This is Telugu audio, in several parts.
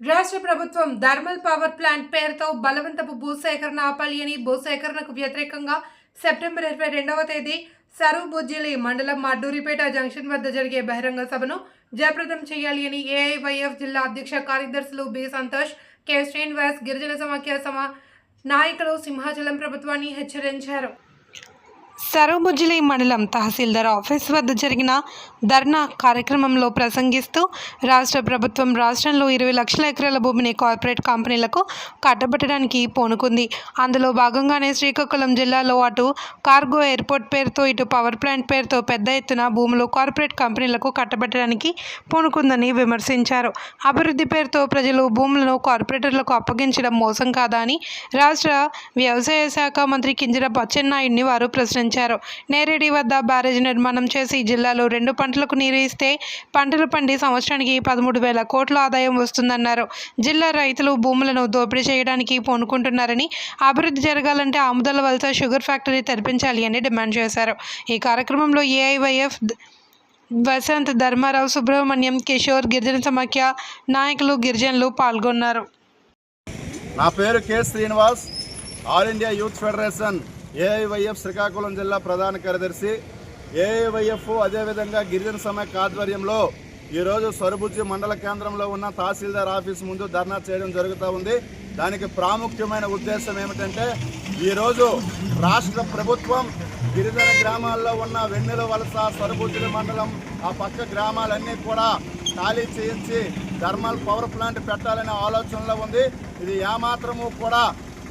రాష్ట్ర ప్రభుత్వం థర్మల్ పవర్ ప్లాంట్ పేరుతో బలవంతపు భూసేకరణ ఆపాలి అని భూసేకరణకు వ్యతిరేకంగా సెప్టెంబర్ ఇరవై రెండవ తేదీ సరుబుజ్జిలి మండలం మడ్డూరిపేట జంక్షన్ వద్ద జరిగే బహిరంగ సభను జయప్రదం చేయాలి అని ఏఐవైఎఫ్ జిల్లా అధ్యక్ష కార్యదర్శులు బి. సంతోష్ కె. శ్రీనివాస్ గిరిజన సమాఖ్య సమ నాయకులు సింహాచలం ప్రభుత్వాన్ని హెచ్చరించారు. సరుబుజ్జిలి మండలం తహసీల్దార్ ఆఫీస్ వద్ద జరిగిన ధర్నా కార్యక్రమంలో ప్రసంగిస్తూ రాష్ట్ర ప్రభుత్వం రాష్ట్రంలో ఇరవై లక్షల ఎకరాల భూమిని కార్పొరేట్ కంపెనీలకు కట్టబెట్టడానికి పూనుకుంది. అందులో భాగంగానే శ్రీకాకుళం జిల్లాలో అటు కార్గో ఎయిర్పోర్ట్ పేరుతో ఇటు పవర్ ప్లాంట్ పేరుతో పెద్ద ఎత్తున భూములు కార్పొరేట్ కంపెనీలకు కట్టబెట్టడానికి పూనుకుందని విమర్శించారు. అభివృద్ధి పేరుతో ప్రజలు భూములను కార్పొరేటర్లకు అప్పగించడం మోసం కాదా అని రాష్ట్ర వ్యవసాయ శాఖ మంత్రి కింజరాపు అచ్చెన్నాయుడిని వారు ప్రశ్నించారు. నేరేడి వద్ద బ్యారేజ్ నిర్మాణం చేసి జిల్లాలో రెండు పంటలకు నీరు ఇస్తే పంటలు పండి సంవత్సరానికి పదమూడు వేల కోట్ల ఆదాయం వస్తుందన్నారు. జిల్లా రైతులు భూములను దోపిడీ చేయడానికి పూనుకుంటున్నారని అభివృద్ధి జరగాలంటే ఆముదల వలస షుగర్ ఫ్యాక్టరీ తెరిపించాలి అని డిమాండ్ చేశారు. ఈ కార్యక్రమంలో ఏఐవైఎఫ్ వసంత్ ధర్మారావు సుబ్రహ్మణ్యం కిషోర్ గిరిజన సమాఖ్య నాయకులు గిరిజనులు పాల్గొన్నారు. నా పేరు K Srinivas All India Youth Federation AIYF Srikakulam జిల్లా ప్రధాన కార్యదర్శి ఏఐవైఎఫ్ అదేవిధంగా గిరిజన సమైక్య ఆధ్వర్యంలో ఈరోజు సరుబుజ్జి మండల కేంద్రంలో ఉన్న తహసీల్దార్ ఆఫీస్ ముందు ధర్నా చేయడం జరుగుతూ ఉంది. దానికి ప్రాముఖ్యమైన ఉద్దేశం ఏమిటంటే ఈరోజు రాష్ట్ర ప్రభుత్వం గిరిజన గ్రామాల్లో ఉన్న వెన్నెల వలస సరుబుజ్జుల మండలం ఆ పక్క గ్రామాలన్నీ కూడా ఖాళీ చేయించి థర్మల్ పవర్ ప్లాంట్ పెట్టాలనే ఆలోచనలో ఉంది. ఇది ఏమాత్రము కూడా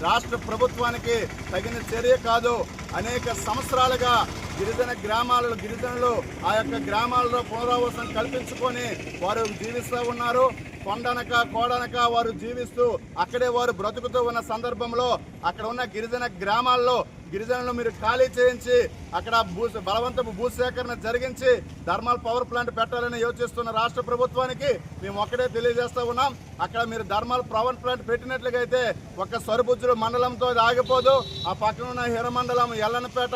రాష్ట్ర ప్రభుత్వానికి తగిన చర్య కాదు. అనేక సంవత్సరాలుగా గిరిజన గ్రామాలలో గిరిజనులు ఆ యొక్క గ్రామాలలో పునరావాసం కల్పించుకొని వారు జీవిస్తూ ఉన్నారు. కొండనక కోడనక వారు జీవిస్తూ అక్కడే వారు బ్రతుకుతూ ఉన్న సందర్భంలో అక్కడ ఉన్న గిరిజన గ్రామాల్లో గిరిజనులు మీరు ఖాళీ చేయించి అక్కడ భూ బలవంతపు భూసేకరణ జరిగించి ధర్మల్ పవర్ ప్లాంట్ పెట్టాలని యోచిస్తున్న రాష్ట్ర ప్రభుత్వానికి మేము ఒక్కడే తెలియజేస్తూ ఉన్నాం. అక్కడ మీరు ధర్మల్ పవర్ ప్లాంట్ పెట్టినట్లుగా అయితే ఒక్క సరుబుజ్జుల మండలంతో ఆగిపోదు. ఆ పక్కన ఉన్న హిరమండలం ఎల్లనపేట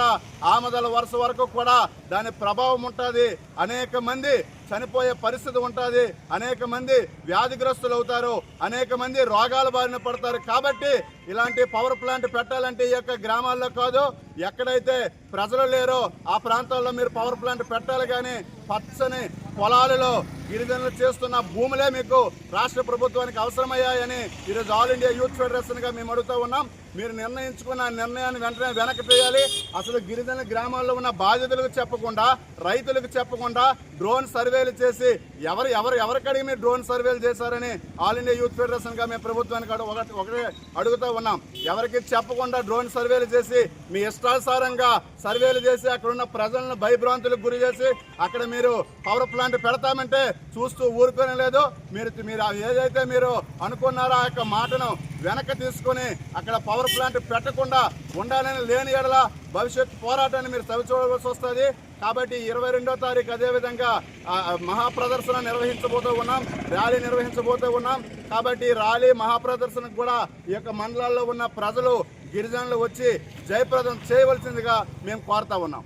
ఆమదల వరుస వరకు కూడా దాని ప్రభావం ఉంటుంది. అనేక మంది చనిపోయే పరిస్థితి ఉంటుంది. అనేక మంది వ్యాధిగ్రస్తులు అవుతారు. అనేక మంది రోగాల బారిన పడతారు. కాబట్టి ఇలాంటి పవర్ ప్లాంట్ పెట్టాలంటే ఈ యొక్క గ్రామాల్లో కాదు ఎక్కడైతే ప్రజలు లేరో ఆ ప్రాంతాల్లో మీరు పవర్ ప్లాంట్ పెట్టాలి కానీ పచ్చని పొలాలలో గిరిజనులు చేస్తున్న భూములే మీకు రాష్ట్ర ప్రభుత్వానికి అవసరమయ్యాయని ఈరోజు ఆల్ ఇండియా యూత్ ఫెడరేషన్గా మేము అడుగుతూ ఉన్నాం. మీరు నిర్ణయించుకున్న నిర్ణయాన్ని వెంటనే వెనక్కి తీయాలి. అసలు గిరిజన గ్రామాల్లో ఉన్న బాధితులకు చెప్పకుండా రైతులకు చెప్పకుండా డ్రోన్ సర్వేలు చేసి ఎవరు ఎవరు ఎవరికడిగి మీరు డ్రోన్ సర్వేలు చేశారని ఆల్ ఇండియా యూత్ ఫెడరేషన్గా మేము ప్రభుత్వానికి ఒకటి ఒకటే అడుగుతూ ఉన్నాం. ఎవరికి చెప్పకుండా డ్రోన్ సర్వేలు చేసి మీ ఇష్టానుసారంగా సర్వేలు చేసి అక్కడ ఉన్న ప్రజలను భయభ్రాంతులకు గురి చేసి అక్కడ మీరు పవర్ ప్లాంట్ పెడతామంటే చూస్తూ ఊరుకోనే లేదు. మీరు మీరు ఏదైతే మీరు అనుకున్నారో ఆ యొక్క మాటను వెనక్కి తీసుకొని అక్కడ పవర్ ప్లాంట్ పెట్టకుండా ఉండాలని లేని ఎడల భవిష్యత్ పోరాటాన్ని మీరు చవి చూడవలసి వస్తుంది. కాబట్టి ఇరవై రెండో తారీఖు అదేవిధంగా మహాప్రదర్శన నిర్వహించబోతూ ఉన్నాం ర్యాలీ నిర్వహించబోతూ ఉన్నాం. కాబట్టి ర్యాలీ మహాప్రదర్శనకు కూడా ఈ యొక్క మండలాల్లో ఉన్న ప్రజలు గిరిజనులు వచ్చి జయప్రదం చేయవలసిందిగా మేము కోరుతా ఉన్నాం.